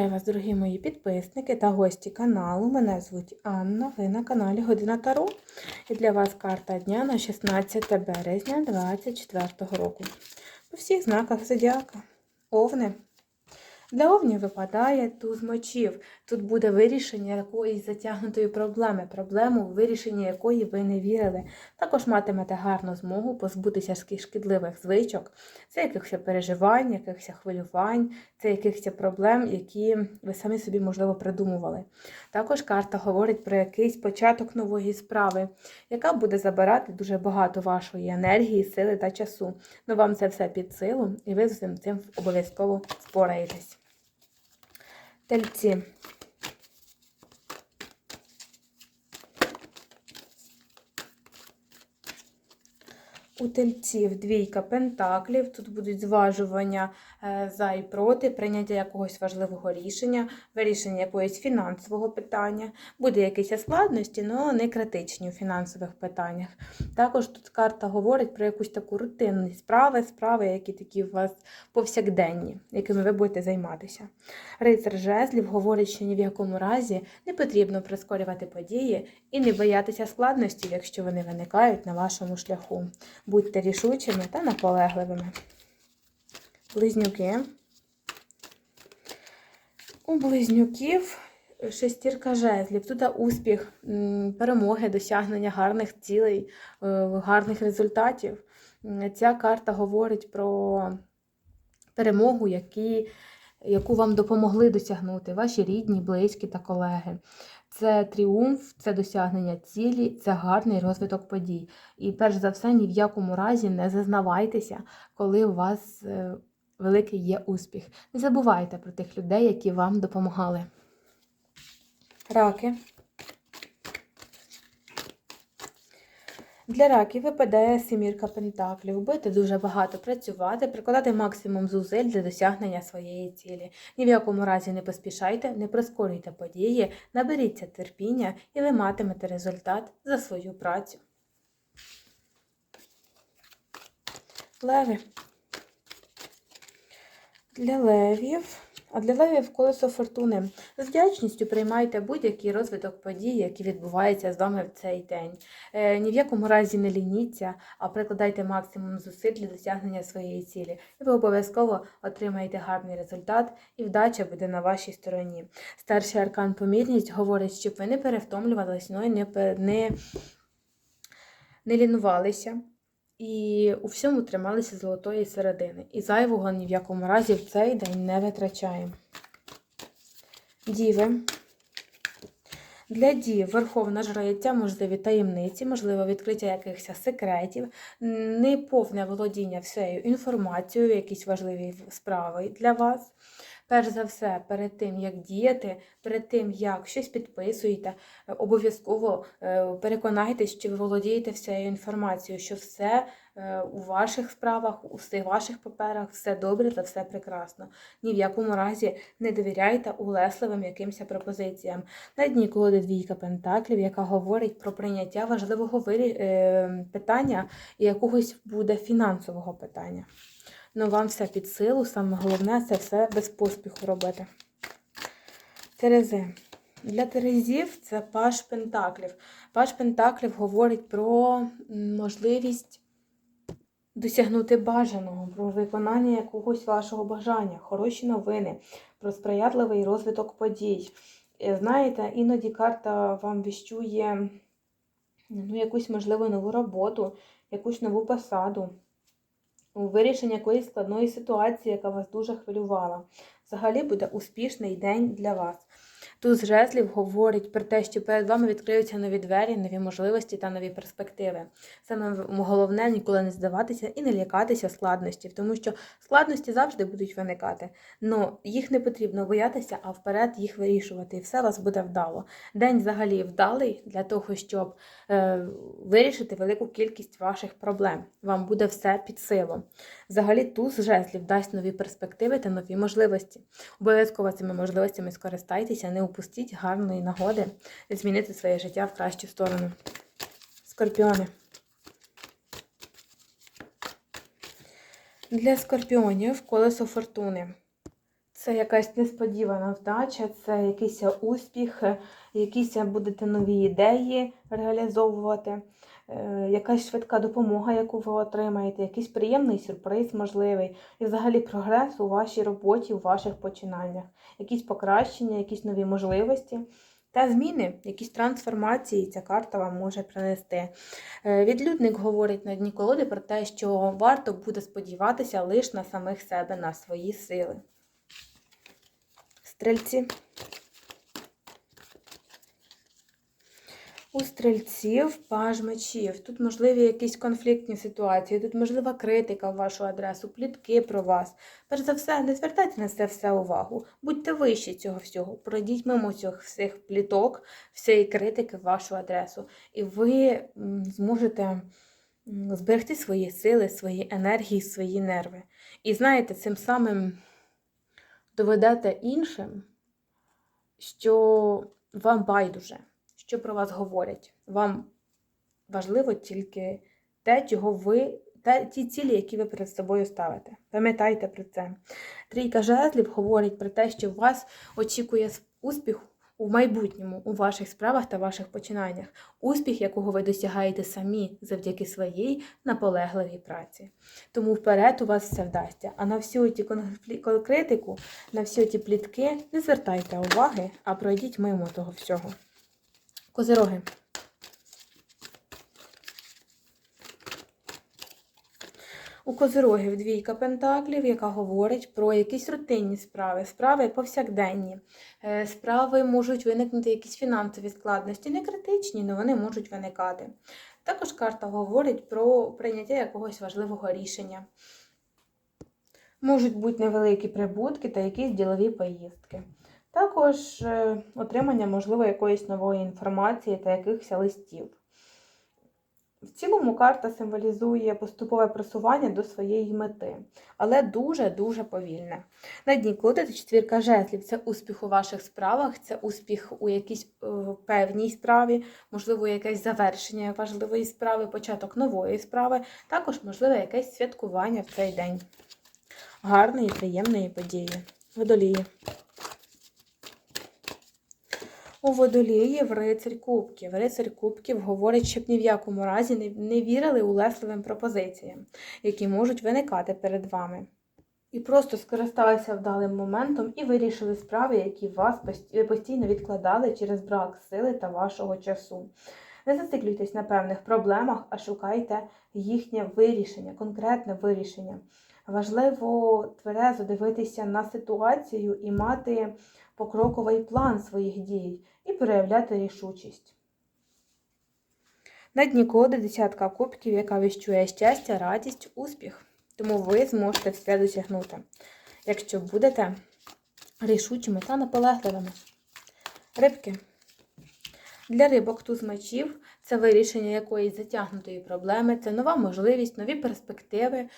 Вітаю вас, дорогі мої підписники та гості каналу. Мене звуть Анна. Ви на каналі Година Таро. І для вас карта дня на 16 березня 2024 року. По всіх знаках зодіака. Овни. Для овнів випадає туз мочів. Тут буде вирішення якоїсь затягнутої проблеми, проблему, в вирішенні якої ви не вірили. Також матимете гарну змогу позбутися шкідливих звичок, це якихось переживань, якихось хвилювань, це якихось проблем, які ви самі собі, можливо, придумували. Також карта говорить про якийсь початок нової справи, яка буде забирати дуже багато вашої енергії, сили та часу. Ну вам це все під силу, і ви з цим обов'язково впораєтесь. Тельці. У тельців двійка пентаклів. Тут будуть зважування за і проти, прийняття якогось важливого рішення, вирішення якогось фінансового питання. Буде якісь складності, але не критичні у фінансових питаннях. Також тут карта говорить про якусь таку рутинну справи, справи, які такі у вас повсякденні, якими ви будете займатися. Рицар жезлів говорить, що ні в якому разі не потрібно прискорювати події і не боятися складностей, якщо вони виникають на вашому шляху. Будьте рішучими та наполегливими. Близнюки. У близнюків шестірка жезлів. Тут успіх, перемоги, досягнення гарних цілей, е, гарних результатів. Ця карта говорить про перемогу, які, яку вам допомогли досягнути ваші рідні, близькі та колеги. Це тріумф, це досягнення цілі, це гарний розвиток подій. І перш за все, ні в якому разі не зазнавайтеся, коли у вас е, великий є успіх. Не забувайте про тих людей, які вам допомагали. Раки. Для раків випадає семірка пентаклів. Будете дуже багато працювати, прикладати максимум зусиль для досягнення своєї цілі. Ні в якому разі не поспішайте, не прискорюйте події, наберіться терпіння і ви матимете результат за свою працю. Леви. Для левів. А для левів колесо фортуни. З вдячністю приймайте будь-який розвиток подій, які відбуваються з вами в цей день. Е, ні в якому разі не лініться, а прикладайте максимум зусиль для досягнення своєї цілі. І ви обов'язково отримаєте гарний результат, і вдача буде на вашій стороні. Старший аркан помірність говорить, щоб ви не перевтомлювалися, ну не, не, не лінувалися. І у всьому трималися золотої середини. І зайвого ні в якому разі в цей день не витрачаємо. Діви. Для дів верховна жриця, можливі таємниці, можливо, відкриття якихось секретів, неповне володіння всією інформацією, якісь важливі справи для вас. Перш за все, перед тим, як діяти, перед тим, як щось підписуєте, е, обов'язково е, переконайтесь, чи ви володієте всією інформацією, що все у ваших справах, у всіх ваших паперах все добре та все прекрасно. Ні в якому разі не довіряйте улесливим якимось пропозиціям. На дні колоди двійка пентаклів, яка говорить про прийняття важливого е, питання і якогось буде фінансового питання. Ну, вам все під силу, саме головне це все без поспіху робити. Терези. Для Терезів це паш Пентаклів. Паш Пентаклів говорить про можливість досягнути бажаного, про виконання якогось вашого бажання, хороші новини, про сприятливий розвиток подій. Е, Знаєте, іноді карта вам віщує ну, якусь, можливо, нову роботу, якусь нову посаду у вирішенні якоїсь складної ситуації, яка вас дуже хвилювала. Взагалі буде успішний день для вас. Туз жезлів говорить про те, що перед вами відкриються нові двері, нові можливості та нові перспективи. Саме головне ніколи не здаватися і не лякатися складностей, тому що складності завжди будуть виникати. Но їх не потрібно боятися, а вперед їх вирішувати, і все у вас буде вдало. День взагалі вдалий для того, щоб е, вирішити велику кількість ваших проблем. Вам буде все під силу. Взагалі, туз жезлів дасть нові перспективи та нові можливості. Обов'язково цими можливостями скористайтеся, не упустіть гарної нагоди змінити своє життя в кращу сторону. Скорпіони. Для скорпіонів колесо фортуни. Це якась несподівана вдача, це якийсь успіх, якісь будете нові ідеї реалізовувати, якась швидка допомога, яку ви отримаєте, якийсь приємний сюрприз можливий, і взагалі прогрес у вашій роботі, у ваших починаннях, якісь покращення, якісь нові можливості. Та зміни, якісь трансформації ця карта вам може принести. Е, Відлюдник говорить на дні колоди про те, що варто буде сподіватися лише на самих себе, на свої сили. Стрельці. У стрільців паж мечів. Тут можливі якісь конфліктні ситуації, тут можлива критика в вашу адресу, плітки про вас. Перш за все, не звертайте на це все увагу. Будьте вищі цього всього. Пройдіть мимо цих всіх пліток, всієї критики в вашу адресу. І ви зможете зберегти свої сили, свої енергії, свої нерви. І знаєте, цим самим доведете іншим, що вам байдуже, що про вас говорять. Вам важливо тільки те, чого ви, те, ті цілі, які ви перед собою ставите. Пам'ятайте про це. Трійка жезлів говорить про те, що вас очікує успіх у майбутньому, у ваших справах та ваших починаннях. Успіх, якого ви досягаєте самі завдяки своїй наполегливій праці. Тому вперед у вас все вдасться. А на всю ті критику, на всі ті плітки не звертайте уваги, а пройдіть мимо того всього. Козироги. У козирогів двійка пентаклів, яка говорить про якісь рутинні справи, справи повсякденні. Е, Справи можуть виникнути якісь фінансові складності, не критичні, але вони можуть виникати. Також карта говорить про прийняття якогось важливого рішення. Можуть бути невеликі прибутки та якісь ділові поїздки. Також е, отримання, можливо, якоїсь нової інформації та якихось листів. В цілому карта символізує поступове просування до своєї мети, але дуже-дуже повільне. На дні колоди це четвірка жезлів. Це успіх у ваших справах, це успіх у якійсь е, певній справі, можливо, якесь завершення важливої справи, початок нової справи, також, можливо, якесь святкування в цей день. Гарної, приємної події. Водолії. У водолії в рицарь кубків. Рицарь кубків говорить, щоб ні в якому разі не, вірили улесливим пропозиціям, які можуть виникати перед вами. І просто скористалися вдалим моментом і вирішили справи, які вас постійно відкладали через брак сили та вашого часу. Не зациклюйтесь на певних проблемах, а шукайте їхнє вирішення, конкретне вирішення. Важливо тверезо дивитися на ситуацію і мати покроковий план своїх дій і проявляти рішучість. На дні коди десятка кубків, яка віщує щастя, радість, успіх. Тому ви зможете все досягнути, якщо будете рішучими та наполегливими. Рибки. Для рибок туз мечів це вирішення якоїсь затягнутої проблеми, це нова можливість, нові перспективи,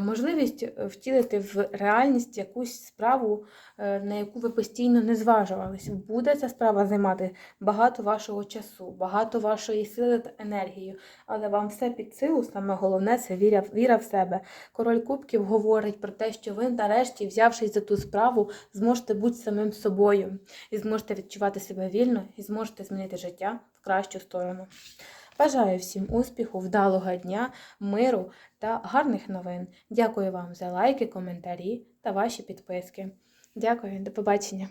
можливість е, втілити в реальність якусь справу, е, на яку ви постійно не зважувались. Буде ця справа займати багато вашого часу, багато вашої сили та енергії, але вам все під силу, саме головне це віра, віра в себе. Король Кубків говорить про те, що ви нарешті, взявшись за ту справу, зможете бути самим собою і зможете відчувати себе вільно, і зможете змінити життя в кращу сторону. Бажаю всім успіху, вдалого дня, миру та гарних новин. Дякую вам за лайки, коментарі та ваші підписки. Дякую, до побачення.